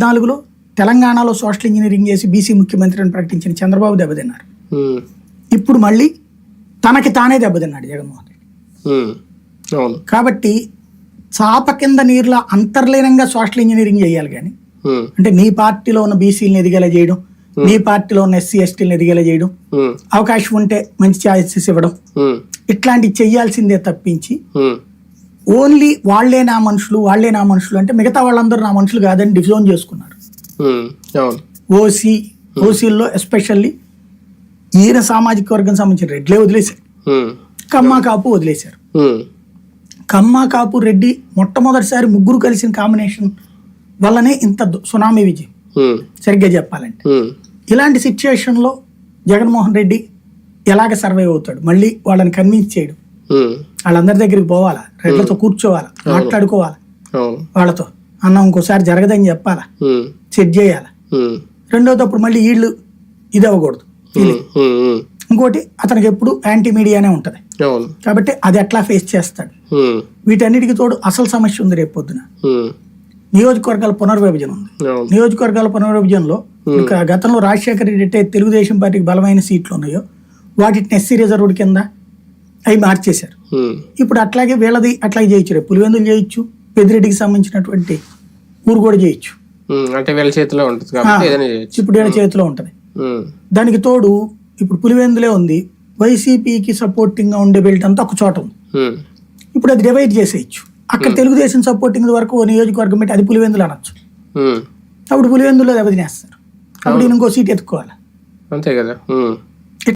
పద్నాలుగులో తెలంగాణలో social engineering చేసి బీసీ ముఖ్యమంత్రిని ప్రకటించిన చంద్రబాబు దెబ్బతిన్నారు. ఇప్పుడు మళ్ళీ తనకి తానే దెబ్బతిన్నాడు జగన్మోహన్ రెడ్డి. కాబట్టి చాప కింద నీరుల అంతర్లీనంగా సోషల్ ఇంజనీరింగ్ చేయాలి కానీ అంటే నీ పార్టీలో ఉన్న బీసీలను ఎదిగేలా చేయడం నీ పార్టీలో ఉన్న ఎస్సీ ఎస్టీలను ఎదిగేలా చేయడం అవకాశం ఉంటే మంచి ఛాయిసెస్ ఇవ్వడం ఇట్లాంటివి చెయ్యాల్సిందే తప్పించి ఓన్లీ వాళ్ళే నా మనుషులు వాళ్ళే నా మనుషులు అంటే మిగతా వాళ్ళందరూ నా మనుషులు కాదని డివిజన్ చేసుకున్నారు. ఓసీ ఓసీల్లో ఎస్పెషల్లీ ఈయన సామాజిక వర్గం సంబంధించిన రెడ్లే వదిలేశారు. కమ్మా కాపు వదిలేశారు. కమ్మా కాపు రెడ్డి మొట్టమొదటిసారి ముగ్గురు కలిసిన కాంబినేషన్ వల్లనే ఇంత సునామీ విజయం. సరిగ్గా చెప్పాలంటే. ఇలాంటి సిచ్యుయేషన్లో జగన్మోహన్ రెడ్డి ఎలాగ సర్వైవ్ అవుతాడు? మళ్ళీ వాళ్ళని కన్విన్స్ చేయడం. వాళ్ళందరి దగ్గరికి పోవాలా? రెడ్లతో కూర్చోవాలా? మాట్లాడుకోవాలా? వాళ్ళతో అన్న ఇంకోసారి జరగదని చెప్పాలా? సెట్ చేయాలా? ఉమ్, రెండోది అప్పుడు మళ్ళీ వీళ్ళు ఇది అవ్వకూడదు ఇంకోటి అతనికి ఎప్పుడు యాంటీ మీడియానే ఉంటుంది కాబట్టి అది ఎట్లా ఫేస్ చేస్తాడు. వీటన్నిటికీ తోడు అసలు సమస్య ఉంది రేపు పొద్దున. నియోజకవర్గాల పునర్విభజన ఉంది. నియోజకవర్గాల పునర్విభజనలో గతంలో రాజశేఖర రెడ్డి అయితే తెలుగుదేశం పార్టీకి బలమైన సీట్లు ఉన్నాయో వాటిని ఎస్సీ రిజర్వ్డ్ కింద అవి మార్చేశారు. ఇప్పుడు అట్లాగే వీళ్ళది అట్లాగే చేయొచ్చు రేపు. పులివెందులు చేయొచ్చు పెద్దిరెడ్డికి సంబంధించినటువంటి ఊరు కూడా చేయొచ్చు. అంటే వీళ్ళ చేతిలో ఉంటుంది ఇప్పుడు వీళ్ళ చేతిలో ఉంటది. దానికి తోడు ఇప్పుడు పులివెందులే ఉంది. వైసీపీకి సపోర్టింగ్గా ఉండే బెల్ట్ అంతా ఒక చోట ఉంది. ఇప్పుడు అది డివైడ్ చేసేయచ్చు. అక్కడ తెలుగుదేశం సపోర్టింగ్ వరకు ఓ నియోజకవర్గం పెట్టి అది పులివెందులు అనొచ్చు. అప్పుడు పులివెందులో దెబ్బతినేస్తారు అప్పుడు ఇంకో సీట్ ఎత్తుకోవాలి. అంతే కదా.